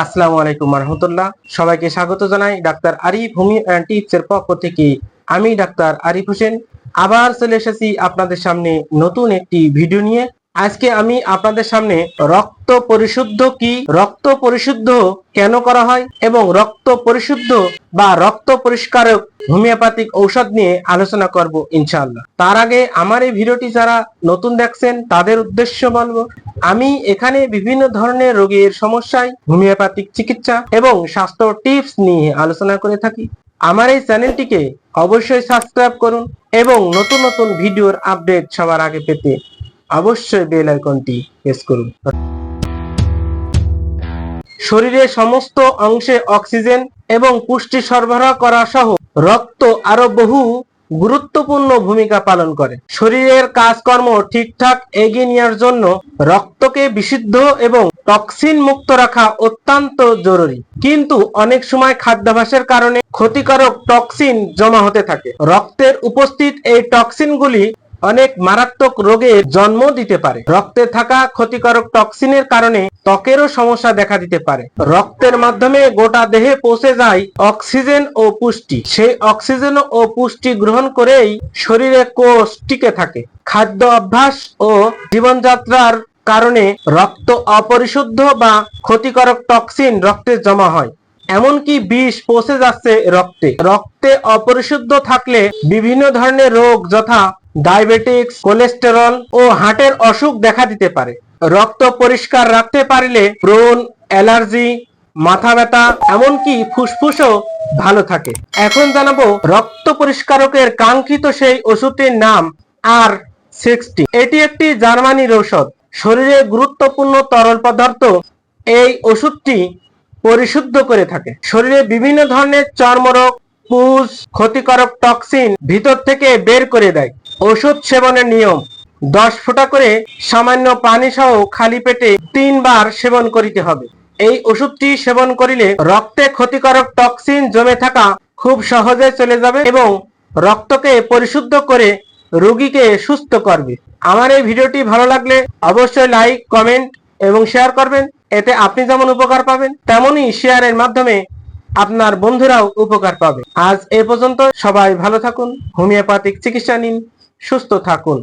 আসসালামু আলাইকুম রহমতুল্লাহ সবাইকে স্বাগত জানাই doctor Arif homeo and tips এর পক্ষ থেকে। আমি ডাক্তার আরিফ হোসেন। আবার চলে এসেছি আপনাদের সামনে নতুন একটি ভিডিও নিয়ে। আজকে আমি আপনাদের সামনে রক্ত পরিশুদ্ধ কি? রক্ত পরিশুদ্ধ কেন করা হয়? এবং রক্ত পরিশুদ্ধ বা রক্ত পরিষ্কারক হোমিওপ্যাথিক ঔষধ নিয়ে আলোচনা করব ইনশাআল্লাহ। তার আগে আমার এই ভিডিওটি যারা নতুন দেখছেন, তাদের উদ্দেশ্য বলব, আমি এখানে বিভিন্ন ধরনের রোগীর সমস্যায় হোমিওপ্যাথিক চিকিৎসা এবং স্বাস্থ্য টিপস নিয়ে আলোচনা করে থাকি। আমার এই চ্যানেলটিকে অবশ্যই সাবস্ক্রাইব করুন এবং নতুন নতুন ভিডিওর আপডেট সবার আগে পেতে অবশ্যই বেল আইকনটি প্রেস করুন। শরীরের সমস্ত অংশে অক্সিজেন এবং পুষ্টি সরবরাহ করা সহ রক্ত আরও বহু গুরুত্বপূর্ণ ভূমিকা পালন করে। শরীরের কাজকর্ম ঠিকঠাক এগিয়ে নেওয়ার জন্য রক্তকে বিশুদ্ধ এবং টক্সিন মুক্ত রাখা অত্যন্ত জরুরি। কিন্তু অনেক সময় খাদ্যাভ্যাসের কারণে ক্ষতিকারক টক্সিন জমা হতে থাকে। রক্তের উপস্থিত এই টক্সিনগুলি অনেক মারাত্মক রোগের জন্ম দিতে পারে। রক্তে থাকা ক্ষতিকারক টক্সিনের কারণে ত্বকেরও সমস্যা দেখা দিতে পারে। রক্তের মাধ্যমে গোটা দেহে পৌঁছে যায় অক্সিজেন ও পুষ্টি। সেই অক্সিজেন ও পুষ্টি গ্রহণ করেই শরীরে কোষ টিকে থাকে। খাদ্য অভ্যাস ও জীবনযাত্রার কারণে রক্ত অপরিশুদ্ধ বা ক্ষতিকারক টক্সিন রক্তে জমা হয়। এমনকি বিষ পৌঁছে যাচ্ছে রক্তে। রক্তে অপরিশুদ্ধ থাকলে বিভিন্ন ধরনের রোগ যথা ডায়াবেটিক্স, কোলেস্টেরল ও হার্টের অসুখ দেখা দিতে পারে। রক্ত পরিষ্কার রাখতে পারলে ব্রণ অ্যালার্জি, মাথা ব্যথা, এমনকি ফুসফুসও ভালো থাকে। এখন জানাব রক্ত পরিষ্কারকের কাঙ্ক্ষিত সেই ওষুধটির নাম আর সিক্সটি। এটি একটি জার্মানির ঔষধ। শরীরে গুরুত্বপূর্ণ তরল পদার্থ এই ওষুধটি পরিশুদ্ধ করে থাকে। শরীরে বিভিন্ন ধরনের চর্মরোগ, পুজ, ক্ষতিকারক টক্সিন ভিতর থেকে বের করে দেয়। ওষুধ সেবনের নিয়ম। দশ ফোঁটা করে সামান্য পানি সহ খালি পেটে তিনবার সেবন করিতে হবে। এই ওষুধটি সেবন করিলে রক্তে ক্ষতিকারক টক্সিন জমে থাকা খুব সহজে চলে যাবে এবং রক্তকে পরিশুদ্ধ করে রোগীকে সুস্থ করবে। আমার এই ভিডিওটি ভালো লাগলে অবশ্যই লাইক, কমেন্ট এবং শেয়ার করবেন। এতে আপনি যেমন উপকার পাবেন, তেমনই শেয়ারের মাধ্যমে আপনার বন্ধুরাও উপকার পাবে। আজ এ পর্যন্ত সবাই ভালো থাকুন। হোমিওপ্যাথিক চিকিৎসা নিন। সুস্থ থাকুন।